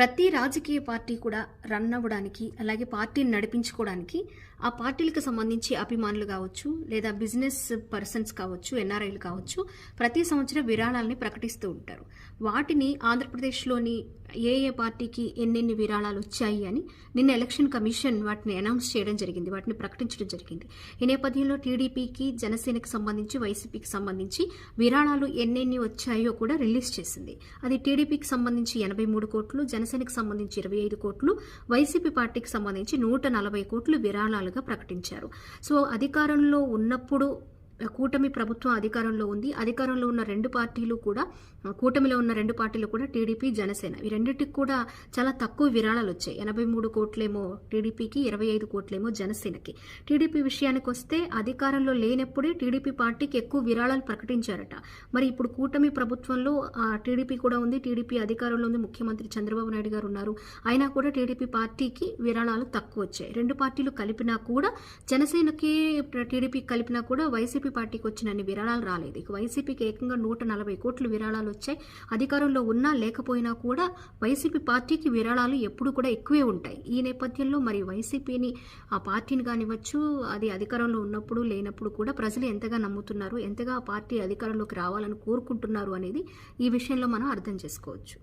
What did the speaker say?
ప్రతి రాజకీయ పార్టీ కూడా రన్ అవ్వడానికి అలాగే పార్టీని నడిపించుకోవడానికి ఆ పార్టీలకు సంబంధించి అభిమానులు కావచ్చు లేదా బిజినెస్ పర్సన్స్ కావచ్చు ఎన్ఆర్ఐలు కావచ్చు ప్రతి సంవత్సరం విరాళాలని ప్రకటిస్తూ ఉంటారు. వాటిని ఆంధ్రప్రదేశ్లోని ఏ ఏ పార్టీకి ఎన్నెన్ని విరాళాలు వచ్చాయి అని నిన్న ఎలక్షన్ కమిషన్ వాటిని అనౌన్స్ చేయడం జరిగింది వాటిని ప్రకటించడం జరిగింది. ఈ నేపథ్యంలో టీడీపీకి జనసేనకి సంబంధించి వైసీపీకి సంబంధించి విరాళాలు ఎన్నెన్ని వచ్చాయో కూడా రిలీజ్ చేసింది. అది టీడీపీకి సంబంధించి ఎనభై మూడు కోట్లు జనసేనకు సంబంధించి ఇరవై ఐదు కోట్లు వైసీపీ పార్టీకి సంబంధించి నూట నలభై కోట్లు విరాళాలుగా ప్రకటించారు. సో అధికారంలో ఉన్నప్పుడు కూటమి ప్రభుత్వం అధికారంలో ఉంది. అధికారంలో ఉన్న రెండు పార్టీలు కూడా కూటమిలో ఉన్న రెండు పార్టీలు కూడా టీడీపీ జనసేన. ఈ రెండింటికి కూడా చాలా తక్కువ విరాళాలు వచ్చాయి. ఎనభై మూడు కోట్లేమో టీడీపీకి ఇరవై ఐదు కోట్లేమో జనసేనకి. టీడీపీ విషయానికి వస్తే అధికారంలో లేనప్పుడే టీడీపీ పార్టీకి ఎక్కువ విరాళాలు ప్రకటించారట. మరి ఇప్పుడు కూటమి ప్రభుత్వంలో టీడీపీ కూడా ఉంది. టీడీపీ అధికారంలో ఉంది. ముఖ్యమంత్రి చంద్రబాబు నాయుడు గారు ఉన్నారు. అయినా కూడా టీడీపీ పార్టీకి విరాళాలు తక్కువ వచ్చాయి. రెండు పార్టీలు కలిపినా కూడా జనసేనకి టీడీపీ కలిపినా కూడా వైసీపీ వైసీపీ పార్టీకి వచ్చినన్ని విరాళాలు రాలేదు. ఇక వైసీపీకి ఏకంగా నూట నలభై కోట్లు విరాళాలు వచ్చాయి. అధికారంలో ఉన్నా లేకపోయినా కూడా వైసీపీ పార్టీకి విరాళాలు ఎప్పుడు కూడా ఎక్కువే ఉంటాయి. ఈ నేపథ్యంలో మరి వైసీపీని ఆ పార్టీని కానివ్వచ్చు అది అధికారంలో ఉన్నప్పుడు లేనప్పుడు కూడా ప్రజలు ఎంతగా నమ్ముతున్నారు ఎంతగా ఆ పార్టీ అధికారంలోకి రావాలని కోరుకుంటున్నారు అనేది ఈ విషయంలో మనం అర్థం చేసుకోవచ్చు.